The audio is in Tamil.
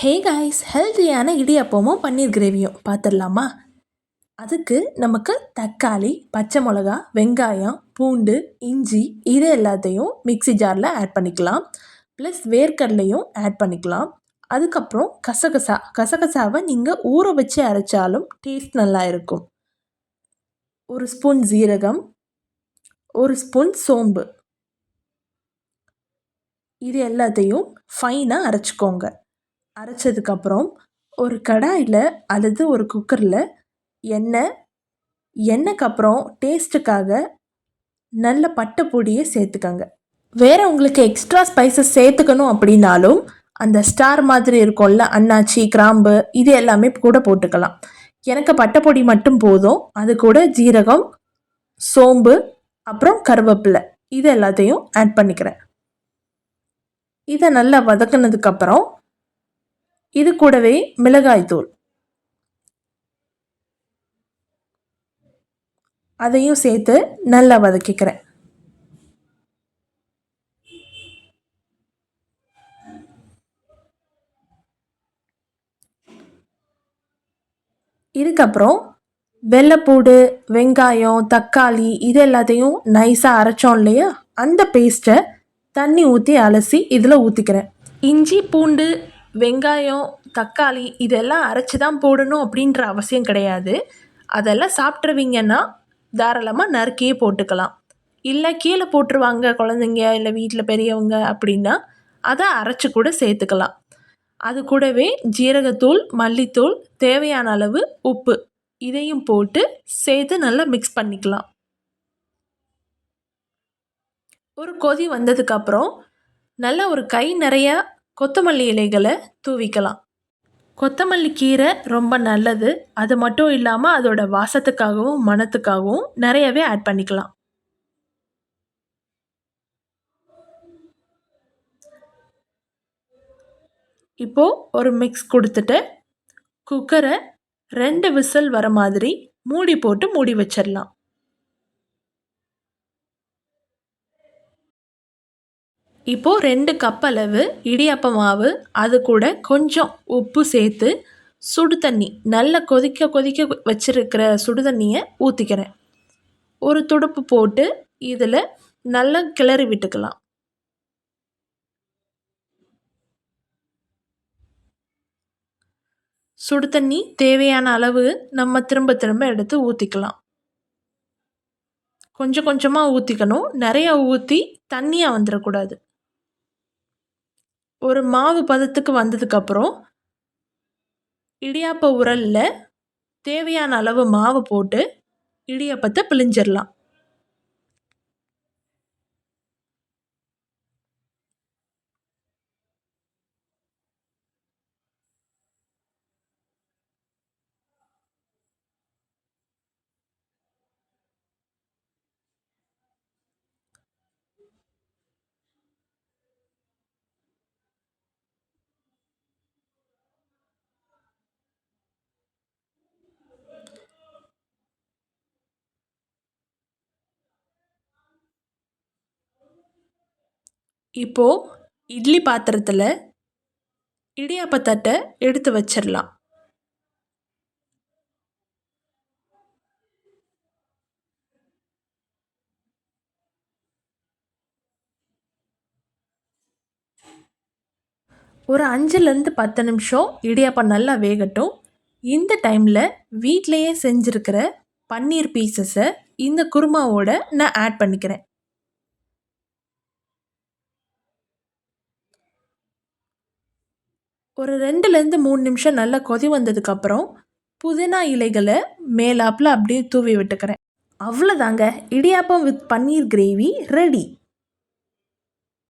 ஹே காய்ஸ் ஹெல்த்தியான இடியப்பமும் பன்னீர் கிரேவியும் பார்த்துடலாமா? அதுக்கு நமக்கு தக்காளி பச்சை மிளகா வெங்காயம் பூண்டு இஞ்சி இது எல்லாத்தையும் மிக்ஸி ஜாரில் ஆட் பண்ணிக்கலாம். ப்ளஸ் வேர்க்கடலையும் ஆட் பண்ணிக்கலாம். அதுக்கப்புறம் கசகசா கசகசாவை நீங்கள் ஊற வச்சு அரைச்சாலும் டேஸ்ட் நல்லா இருக்கும். ஒரு ஸ்பூன் ஜீரகம் ஒரு ஸ்பூன் சோம்பு. இது எல்லாத்தையும் ஃபைனாக அரைச்சிக்கோங்க. அரைச்சதுக்கப்புறம் ஒரு கடாயில் அல்லது ஒரு குக்கரில் எண்ணெய் எண்ணெய்க்கு அப்புறம் டேஸ்ட்டுக்காக நல்ல பட்டை பொடியை சேர்த்துக்கங்க. வேறு உங்களுக்கு எக்ஸ்ட்ரா ஸ்பைசஸ் சேர்த்துக்கணும் அப்படின்னாலும் அந்த ஸ்டார் மாதிரி இருக்கும்ல அன்னாச்சி கிராம்பு இது எல்லாமே கூட போட்டுக்கலாம். எனக்கு பட்டைப்பொடி மட்டும் போதும். அது கூட ஜீரகம் சோம்பு அப்புறம் கருவேப்பிலை. இது எல்லாத்தையும் ஆட் பண்ணிக்கிறேன். இதை நல்லா வதக்குனதுக்கப்புறம் இது கூடவே மிளகாய்த்தூள். அதையும் சேர்த்து நல்லா வதக்கிக்கிறேன். இதுக்கப்புறம் வெள்ளைப்பூடு வெங்காயம் தக்காளி இது எல்லாத்தையும் நைஸாக அரைச்சோம் இல்லையா? அந்த பேஸ்ட்டை தண்ணி ஊற்றி அலசி இதில் ஊற்றிக்கிறேன் இஞ்சி பூண்டு வெங்காயம் தக்காளி இதெல்லாம் அரைச்சி தான் போடணும் அப்படின்ற அவசியம் கிடையாது. அதெல்லாம் சாப்பிட்ருவீங்கன்னா தாராளமாக நறுக்கியே போட்டுக்கலாம். இல்லை கீழே போட்டுருவாங்க குழந்தைங்க இல்லை வீட்டில் பெரியவங்க அப்படின்னா அதை அரைச்சி கூட சேர்த்துக்கலாம். அது கூடவே ஜீரகத்தூள் மல்லித்தூள் தேவையான அளவு உப்பு இதையும் போட்டு சேர்த்து நல்லா மிக்ஸ் பண்ணிக்கலாம். ஒரு கொதி வந்ததுக்கப்புறம் நல்லா ஒரு கை நிறையா கொத்தமல்லி இலைகளை தூவிக்கலாம். கொத்தமல்லி கீரை ரொம்ப நல்லது. அது மட்டும் இல்லாமல் அதோட வாசத்துக்காகவும் மணத்துக்காகவும் நிறையவே ஆட் பண்ணிக்கலாம். இப்போது ஒரு மிக்ஸ் கொடுத்துட்டு குக்கரை ரெண்டு விசில் வர மாதிரி மூடி போட்டு மூடி வச்சிடலாம். இப்போது ரெண்டு கப் அளவு இடியாப்ப மாவு அது கூட கொஞ்சம் உப்பு சேர்த்து சுடு தண்ணி நல்லா கொதிக்க கொதிக்க வச்சுருக்கிற சுடு தண்ணியை ஊற்றிக்கிறேன் ஒரு துடுப்பு போட்டு இதில் நல்லா கிளறி விட்டுக்கலாம். சுடு தண்ணி தேவையான அளவு நம்ம திரும்ப திரும்ப எடுத்து ஊற்றிக்கலாம் கொஞ்சம் கொஞ்சமாக ஊற்றிக்கணும் நிறையா ஊற்றி தண்ணியாக வந்துடக்கூடாது ஒரு மாவு பதத்துக்கு வந்ததுக்கப்புறம் இடியாப்ப உரலில் தேவையான அளவு மாவு போட்டு இடியாப்பத்தை பிழிஞ்சிடலாம் இப்போது இட்லி பாத்திரத்தில் இடியாப்பத்தட்டை எடுத்து வச்சிடலாம் ஒரு அஞ்சுலேருந்து பத்து நிமிஷம் இடியாப்பம் நல்லா வேகட்டும். இந்த டைமில் வீட்டிலையே செஞ்சுருக்கிற பன்னீர் பீசஸை இந்த குருமாவோட நான் ஆட் பண்ணிக்கிறேன். ஒரு ரெண்டுலேருந்து மூணு நிமிஷம் நல்லா கொதி வந்ததுக்கப்புறம் புதினா இலைகளை மேலாப்பில் அப்படியே தூவி விட்டுக்கிறேன். அவ்வளோதாங்க idiyappam with paneer gravy ready